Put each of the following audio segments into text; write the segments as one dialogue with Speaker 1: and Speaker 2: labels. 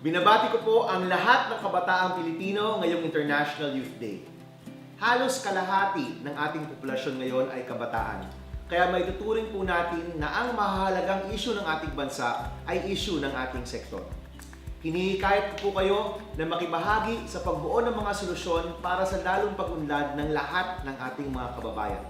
Speaker 1: Binabati ko po ang lahat ng kabataang Pilipino ngayong International Youth Day. Halos kalahati ng ating populasyon ngayon ay kabataan. Kaya may tuturing po natin na ang mahalagang issue ng ating bansa ay issue ng ating sektor. Hinihikayat ko po kayo na makibahagi sa pagbuo ng mga solusyon para sa lalong pag-unlad ng lahat ng ating mga kababayan.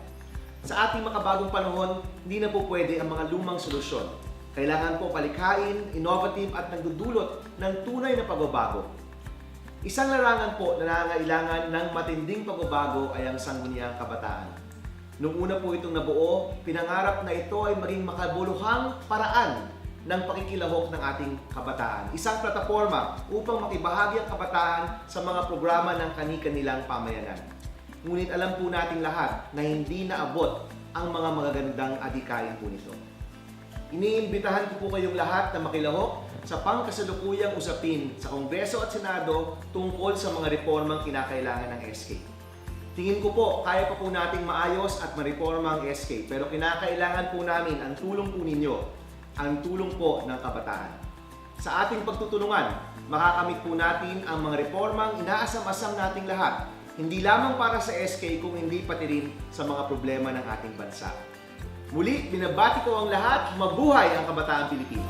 Speaker 1: Sa ating makabagong panahon, hindi na po pwede ang mga lumang solusyon. Kailangan po palikhain, innovative at nagdudulot ng tunay na pagbabago. Isang larangan po na nangangailangan ng matinding pagbabago ay ang sangguniang kabataan. Nung una po itong nabuo, pinangarap na ito ay maging makabuluhang paraan ng pakikilahok ng ating kabataan. Isang plataforma upang makibahagi ang kabataan sa mga programa ng kani-kanilang pamayanan. Ngunit alam po nating lahat na hindi naabot ang mga magagandang adikain po nito. Iniimbitahan ko po kayong lahat na makilahok sa pangkasalukuyang usapin sa Kongreso at Senado tungkol sa mga reformang kinakailangan ng SK. Tingin ko po, kaya pa po nating maayos at mareforma ang SK, pero kinakailangan po namin ang tulong po ninyo, ang tulong po ng kabataan. Sa ating pagtutulungan, makakamit po natin ang mga reformang inaasam-asam nating lahat, hindi lamang para sa SK kung hindi pati rin sa mga problema ng ating bansa. Muli, binabati ko ang lahat, mabuhay ang kabataan Pilipino.